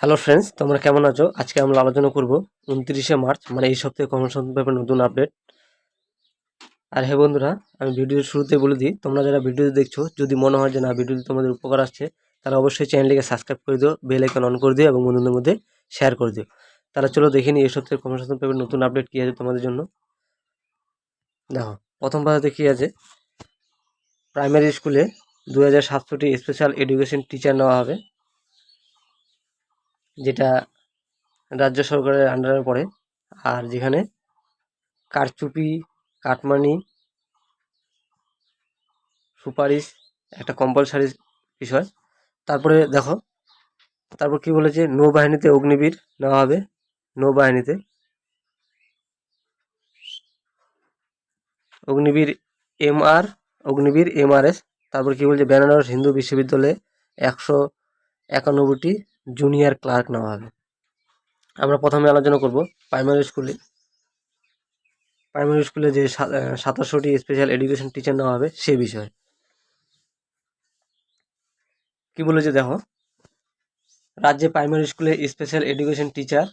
Hello friends তোমরা কেমন আছো? আজকে আমরা আলোচনা করব উনত্রিশে মার্চ মানে এই সপ্তাহে কর্মসংস্থান ব্যাপারে নতুন আপডেট আর হ্যাঁ বন্ধুরা, আমি ভিডিওর শুরুতে বলে দিই, তোমরা যারা ভিডিও দেখছ, যদি মনে হয় যে না, ভিডিওটি তোমাদের উপকার আসছে তারা অবশ্যই চ্যানেলটিকে সাবস্ক্রাইব করে দিও বেল আইকন অন করে দিও, এবং বন্ধুদের মধ্যে শেয়ার করে দিও। তারা চলো দেখে নিই এই সপ্তাহের কর্মসংস্থান ব্যাপারে নতুন আপডেট কী আছে তোমাদের জন্য। দেখো, প্রথম পাতাতে কী আছে? প্রাইমারি স্কুলে দু হাজার সাতশোটি স্পেশাল এডুকেশন টিচার নেওয়া হবে। যেটা রাজ্য সরকারের আন্ডারে পড়ে। আর যেখানে কারচুপি, কাটমানি, সুপারিশ, একটা কম্পালসারি বিষয়। তারপরে দেখো, তারপর কি বলেছে? নৌবাহিনীতে অগ্নিবীর নেওয়া হবে। নৌবাহিনীতে Agniveer M R, Agniveer M R S, তারপর কি বলছে? বেনারস হিন্দু বিশ্ববিদ্যালয়ে একশো একানব্বইটি জুনিয়র ক্লার্ক নেওয়া হবে। আমরা প্রথমে আলোচনা করব প্রাইমারি স্কুলে প্রাইমারি স্কুলে যে সাতাশোটি স্পেশাল এডুকেশন টিচার নেওয়া হবে সে বিষয়ে। কি বলেছে দেখো? রাজ্যে প্রাইমারি স্কুলে স্পেশাল এডুকেশন টিচার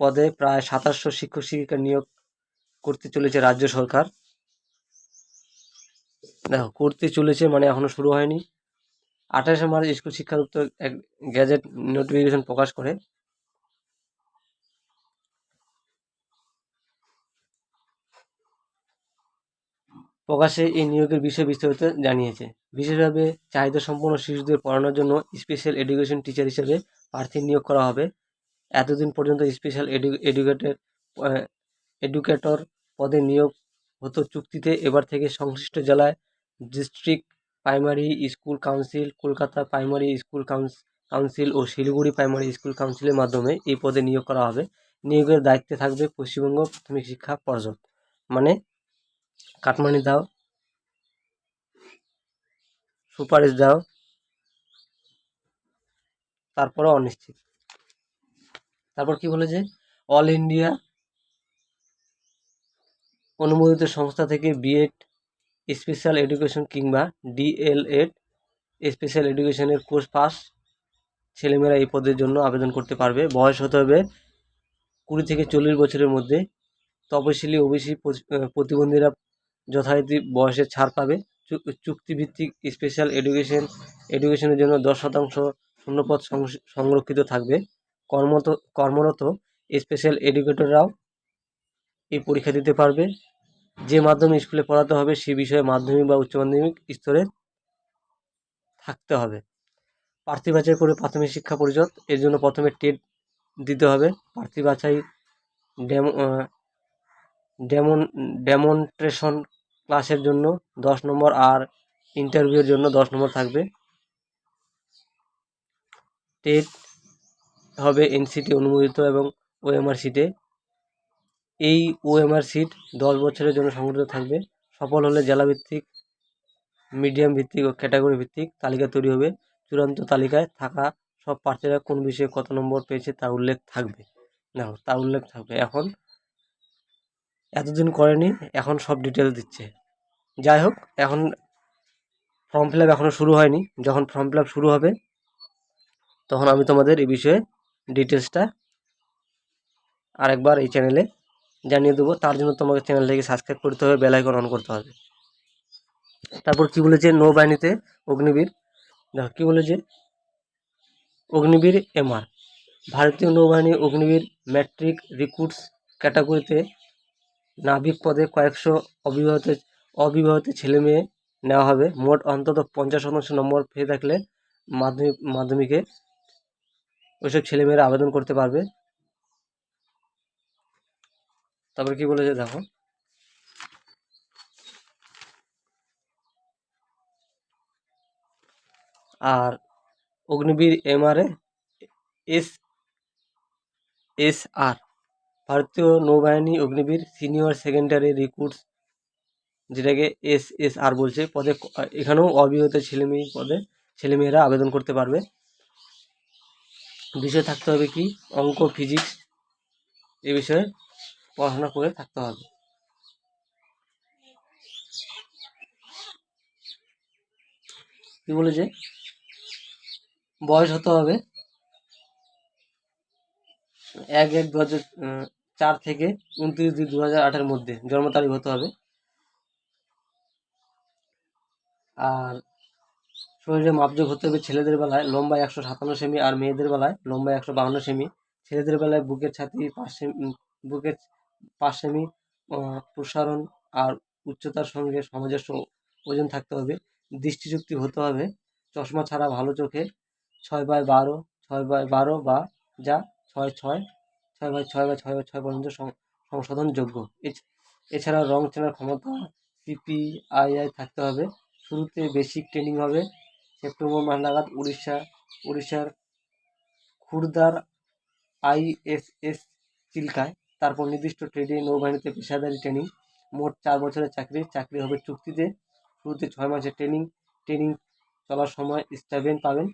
পদে প্রায় সাতাশশো শিক্ষক শিক্ষিকা নিয়োগ করতে চলেছে রাজ্য সরকার। দেখো, করতে চলেছে মানে এখনও শুরু হয়নি। আঠাশে মার্চ স্কুল শিক্ষা দপ্তর এক গ্যাজেট নোটিফিকেশন প্রকাশ করে। প্রকাশে এই নিয়োগের বিষয়ে বিস্তারিত জানিয়েছে। বিশেষভাবে চাহিদা সম্পন্ন শিশুদের পড়ানোর জন্য স্পেশাল এডুকেশন টিচার হিসেবে প্রার্থী নিয়োগ করা হবে। এতদিন পর্যন্ত স্পেশাল এডু এডুকেটেড এডুকেটর পদে নিয়োগ হতো চুক্তিতে। এবার থেকে সংশ্লিষ্ট জেলায় district primary school council Kolkata primary school council ও শিলিগুড়ি প্রাইমারি স্কুল কাউন্সিলের মাধ্যমে এই পদে নিয়োগ করা হবে। নিয়োগের দায়িত্বে থাকবে পশ্চিমবঙ্গ প্রাথমিক শিক্ষা পর্ষদ। মানে কাটমানি দাও, সুপারিশ দাও তারপরে অনিশ্চিত। তারপর কি বলে যে অল ইন্ডিয়া অনুমোদিত সংস্থা থেকে বিএড স্পেশাল এডুকেশন কিংবা ডিএলএড স্পেশাল এডুকেশনের কোর্স পাস ছেলেমেয়েরা এই পদের জন্য আবেদন করতে পারবে। বয়স হতে হবে কুড়ি থেকে চল্লিশ বছরের মধ্যে। তপশিলি, ওবিসি প্রতিবন্ধীরা যথারীতি বয়সে ছাড় পাবে। চুক্তিভিত্তিক স্পেশাল এডুকেশন, এডুকেশনের জন্য দশ শতাংশ শূন্যপদ সংরক্ষিত থাকবে। কর্মত, কর্মরত স্পেশাল এডুকেটররাও এই পরীক্ষা দিতে পারবে। যে মাধ্যমে স্কুলে পড়াতে হবে, সে বিষয়ে মাধ্যমিক বা উচ্চ মাধ্যমিক স্তরে থাকতে হবে। প্রার্থী বাছাই করে প্রাথমিক শিক্ষা পরিষদ, এর জন্য প্রথমে টেট দিতে হবে। প্রার্থী বাছাই ডেমো ডেমন, ডেমনস্ট্রেশন ক্লাসের জন্য দশ নম্বর আর ইন্টারভিউয়ের জন্য দশ নম্বর থাকবে। টেট হবে এনসিটি অনুমোদিত এবং ওএমআর সিটে। এই ওএমআর সিট দশ বছরের জন্য সংগঠিত থাকবে। সফল হলে জেলাভিত্তিক মিডিয়াম ভিত্তিক ও ক্যাটাগরি ভিত্তিক তালিকা তৈরি হবে। চূড়ান্ত তালিকায় থাকা সব প্রার্থীরা কোন বিষয়ে কত নম্বর পেয়েছে তা উল্লেখ থাকবে। দেখো তা উল্লেখ থাকবে। এখন এতদিন করেনি, এখন সব ডিটেলস দিচ্ছে। যাই হোক, এখন ফর্ম ফিল আপ এখনও শুরু হয়নি। যখন ফর্ম ফিল আপ শুরু হবে, তখন আমি তোমাদের এই বিষয়ে ডিটেলসটা আরেকবার এই চ্যানেলে জানিয়ে দেবো। তার জন্য তোমাকে চ্যানেলটাকে সাবস্ক্রাইব করতে হবে বেলাইকন অন করতে হবে। তারপর কি বলেছে নৌবাহিনীতে অগ্নিবীর? দেখো, কী বলেছে? অগ্নিবীর এমআর ভারতীয় নৌবাহিনী অগ্নিবীর ম্যাট্রিক রিক্রুটস ক্যাটাগরিতে নাবিক পদে কয়েকশো অবিবাহিত অবিবাহিত ছেলে মেয়ে নেওয়া হবে। মোট অন্তত পঞ্চাশ শতাংশ নম্বর পেয়ে থাকলে মাধ্যমিক, মাধ্যমিকে ওইসব ছেলেমেয়েরা আবেদন করতে পারবে। তারপরে কি বলেছে দেখো। আর Agniveer M M R A S S R ভারতীয় নৌবাহিনী অগ্নিবীর সিনিয়র সেকেন্ডারি রিক্রুটস, যেটাকে এস এস আর বলছে। পদে এখানেও অবিবাহিত ছেলেমেয়ে, পদে ছেলেমেয়েরা আবেদন করতে পারবে। বিষয় থাকতে হবে কি? অঙ্ক, ফিজিক্স এ বিষয়ে পড়াশোনা করে থাকতে হবে। কি বলেছে বয়স হতে হবে এক এক দু হাজার চার থেকে উনত্রিশ দুই দু হাজার আটের মধ্যে জন্ম তারিখ হতে হবে। আর শরীরে মাপযোগ হতে হবে ছেলেদের বেলায় লম্বা একশো সাতান্ন সেমি আর মেয়েদের বেলায় লম্বা একশো বাহান্ন সেমি। ছেলেদের বেলায় বুকের ছাতি পাঁচ সেমি বুকের আহ, প্রসারণ আর উচ্চতার সঙ্গে সামঞ্জস্য ওজন থাকতে হবে। দৃষ্টিশক্তি হতে হবে। চশমা ছাড়া ভালো চোখে ছয় বাই বারো ছয় বাই বারো বা যা ছয় ছয় ছয় বাই ছয় বা ছয় বাই ছয় পর্যন্ত সংশোধনযোগ্য এছ- এছাড়া রং চেনার ক্ষমতা সিপিআইআই থাকতে হবে। শুরুতে বেসিক ট্রেনিং হবে। সেপ্টেম্বর মাস নাগাদ উড়িষ্যা উড়িষ্যার খুরদার আইএসএস চিল্কায় তারপর নির্দিষ্ট ট্রেডে নৌবাহিনীতে পেশাদারি ট্রেনিং মোট চার বছরের চাকরি চাকরি হবে চুক্তিতে। শুরুতে ছয় মাসের ট্রেনিং ট্রেনিং চলার সময় স্টাইপেন্ড পাবেন।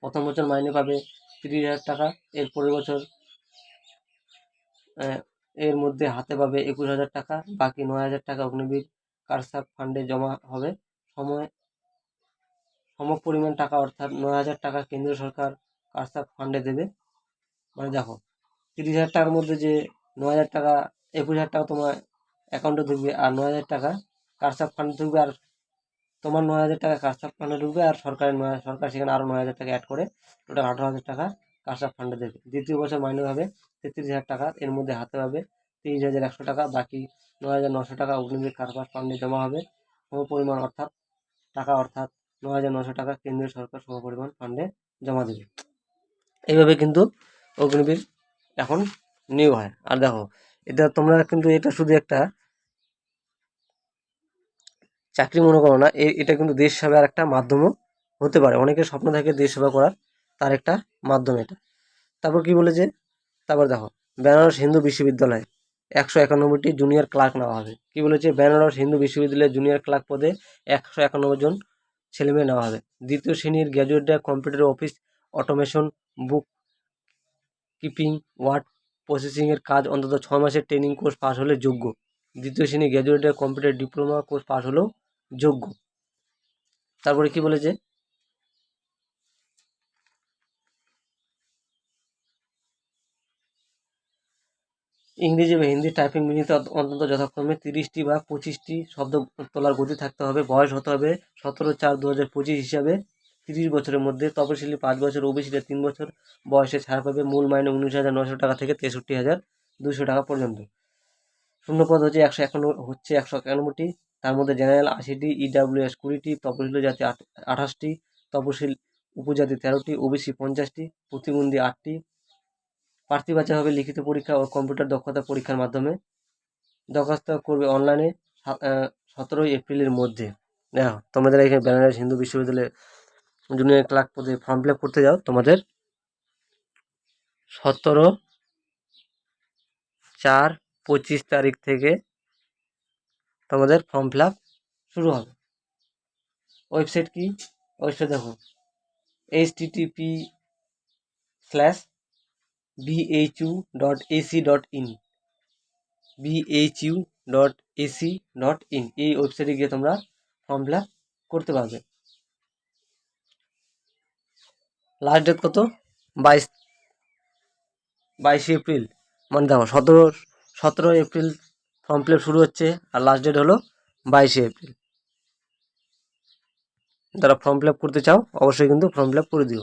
প্রথম বছর মাইনে পাবে তিরিশ হাজার টাকা এর পরের বছর এর মধ্যে হাতে পাবে একুশ হাজার টাকা, বাকি নয় হাজার টাকা অগ্নিবীর কারসাপ ফান্ডে জমা হবে। সময়, সম পরিমাণ টাকা অর্থাৎ নয় হাজার টাকা কেন্দ্রীয় সরকার কারসাপ ফান্ডে দেবে। মানে দেখো, তিরিশ হাজার টাকার মধ্যে যে নয় হাজার টাকা, একুশ হাজার টাকা তোমার অ্যাকাউন্টে ঢুকবে আর নয় হাজার টাকা কারসাপ ফান্ডে ঢুকবে আর তোমার নয় হাজার টাকা কারসাপ ফান্ডে ঢুকবে আর সরকারের নয়, সরকার সেখানে আরও নয় হাজার টাকা অ্যাড করে টোটাল আঠারো হাজার টাকা কারসাপ ফান্ডে দেবে। দ্বিতীয় বছর মাইনে হবে তেত্রিশ হাজার টাকা, এর মধ্যে হাতে হবে তিরিশ হাজার একশো টাকা, বাকি নয় হাজার নশো টাকা অগ্নিবীর কারসাপ ফান্ডে জমা হবে। সম পরিমাণ অর্থাৎ টাকা অর্থাৎ নয় হাজার নশো টাকা কেন্দ্রীয় সরকার সম পরিমাণ ফান্ডে জমা দেবে। এইভাবে কিন্তু অগ্নিবীর এখন নিউ হয়। আর দেখো, এটা তোমরা কিন্তু এটা শুধু একটা চাকরি মনে করো না এটা কিন্তু দেশ সেবার একটা মাধ্যমও হতে পারে। অনেকের স্বপ্ন থাকে দেশ সেবা করার, তার একটা মাধ্যম এটা। তারপর কি বলেছে তারপর দেখো, বেনারস হিন্দু বিশ্ববিদ্যালয়, একশো একানব্বইটি জুনিয়র ক্লার্ক নেওয়া হবে। কি বলেছে? বেনারস হিন্দু বিশ্ববিদ্যালয়ে জুনিয়র ক্লার্ক পদে একশো একানব্বই জন ছেলেমেয়ে নেওয়া হবে। দ্বিতীয় শ্রেণির গ্র্যাজুয়েটরা computer office automation book keeping word প্রসেসিংয়ের কাজ অন্তত ছয় মাসের ট্রেনিং কোর্স পাস হলে যোগ্য। দ্বিতীয় শ্রেণি গ্র্যাজুয়েটের কম্পিউটার ডিপ্লোমা কোর্স পাস হলেও যোগ্য। তারপরে কি বলেছে? ইংরেজি বা হিন্দি টাইপিং মিনিটে অত- অন্তত যথাক্রমে তিরিশটি বা পঁচিশটি শব্দ তোলার গতি থাকতে হবে। বয়স হতে হবে সতেরো চার দু হাজার পঁচিশ হিসাবে। তিরিশ বছরের মধ্যে তপশিলি পাঁচ বছর ওবিসিতে তিন বছর বয়সে ছাড় পাবে মূল মাইনে উনিশ হাজার নশো টাকা থেকে তেষট্টি হাজার দুশো টাকা পর্যন্ত। শূন্যপদ হচ্ছে একশো একান্ন, হচ্ছে একশো একানব্বইটি তার মধ্যে জেনারেল আশিটি ইডাব্লিউএস কুড়িটি, তপশিল জাতি আঠাশটি, তপশিল উপজাতি তেরোটি, ওবিসি পঞ্চাশটি, প্রতিবন্ধী আটটি। প্রার্থী বাছাই হবে লিখিত পরীক্ষা ও কম্পিউটার দক্ষতা পরীক্ষার মাধ্যমে। দরখাস্ত করবে অনলাইনে সতেরোই এপ্রিলের মধ্যে। দেখো, তোমাদের এখানে বেনারস হিন্দু বিশ্ববিদ্যালয়ে জুনিয়র ক্লার্ক পদে ফর্ম ফিল করতে যাও, তোমাদের সতেরো চার পঁচিশ তারিখ থেকে তোমাদের ফর্ম ফিল শুরু হবে। ওয়েবসাইট কি? ওয়েবসাইট দেখো। H T T P slash B H U dot A C dot in B H U dot A C dot in এই ওয়েবসাইটে গিয়ে তোমরা ফর্ম ফিল করতে পারবে। লাস্ট ডেট কত? বাইশ। বাইশে এপ্রিল। মানে দেখো, সতেরো সতেরো এপ্রিল ফর্ম ফিল শুরু হচ্ছে আর লাস্ট ডেট হলো বাইশে এপ্রিল। যারা ফর্ম ফিল করতে চাও, অবশ্যই কিন্তু ফর্ম ফিল করে দিও।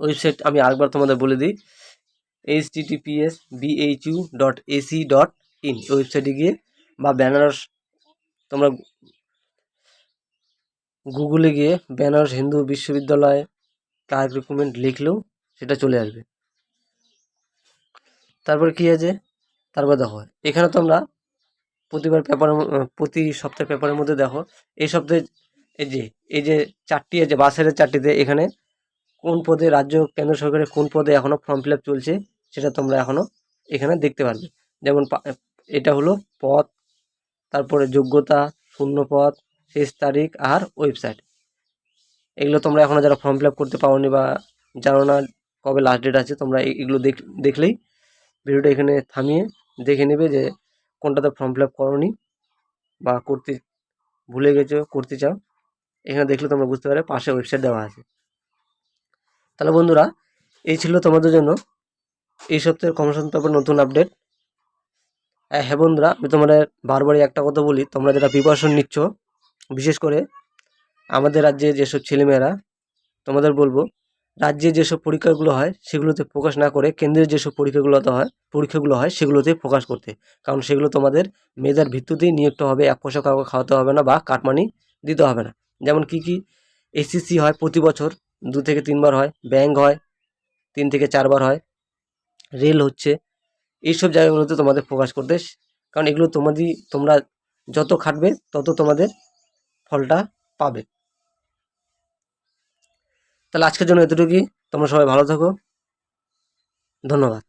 ওয়েবসাইট আমি আরেকবার তোমাদের বলে দিই H T T P S B H U dot A C dot in ওয়েবসাইটে গিয়ে বা বেনারস তোমরা গুগলে গিয়ে বেনারস হিন্দু বিশ্ববিদ্যালয় ক্লার্ক রিক্রুটমেন্ট লিখলেও সেটা চলে আসবে। তারপর কি আছে? তারপর দেখো, এখানে তোমরা প্রতিবার পেপারের প্রতি সপ্তাহে পেপারের মধ্যে দেখো, এই সপ্তাহে এই যে এই যে চারটি আছে বাসের চারটিতে এখানে কোন পদে রাজ্য, কেন্দ্র সরকারের কোন পদে এখনও ফর্ম ফিল চলছে, সেটা তোমরা এখনও এখানে দেখতে পারবে। যেমন এটা হলো পদ, তারপরে যোগ্যতা, শূন্য পদ, শেষ তারিখ আর ওয়েবসাইট এগুলো তোমরা এখনও যারা ফর্ম ফিল আপ করতে পারোনি বা জানো না কবে লাস্ট ডেট আছে, তোমরা এগুলো দেখ দেখলেই ভিডিওটা এখানে থামিয়ে দেখে নেবে যে কোনটাতে ফর্ম ফিল আপ করোনি বা করতে ভুলে গেছো, করতে চাও, এখানে দেখলে তোমরা বুঝতে পারবে পাশে ওয়েবসাইট দেওয়া আছে। তাহলে বন্ধুরা, এই ছিল তোমাদের জন্য এই সপ্তাহের কমিশন পেপার নতুন আপডেট হ্যাঁ বন্ধুরা, আমি তোমাদের বারবারই একটা কথা বলি, তোমরা যেটা প্রিপারেশন নিচ্ছ, বিশেষ করে আমাদের রাজ্যে যেসব ছেলেমেয়েরা, তোমাদের বলব, রাজ্যে যেসব পরীক্ষাগুলো হয়, সেগুলোতে ফোকাস না করে, কেন্দ্রের যেসব পরীক্ষাগুলোতে হয়, পরীক্ষাগুলো হয়, সেগুলোতে ফোকাস করতে। কারণ সেগুলো তোমাদের মেধার ভিত্তিতেই নিয়োগটা হবে, এক পয়সা কাউকে খাওয়াতে হবে না বা কাটমানি দিতে হবে না। যেমন কি কি এসিসি হয় প্রতি বছর, দু থেকে তিনবার হয়, ব্যাংক হয়, তিন থেকে চারবার হয়, রেল হচ্ছে, এইসব জায়গাগুলোতে তোমাদের ফোকাস করতে কারণ এগুলো তোমাদের তোমরা যত খাটবে, তত তোমাদের ফলটা পাবে। তাহলে আজকের জন্য এতটুকুই। তোমরা সবাই ভালো থাকো। ধন্যবাদ।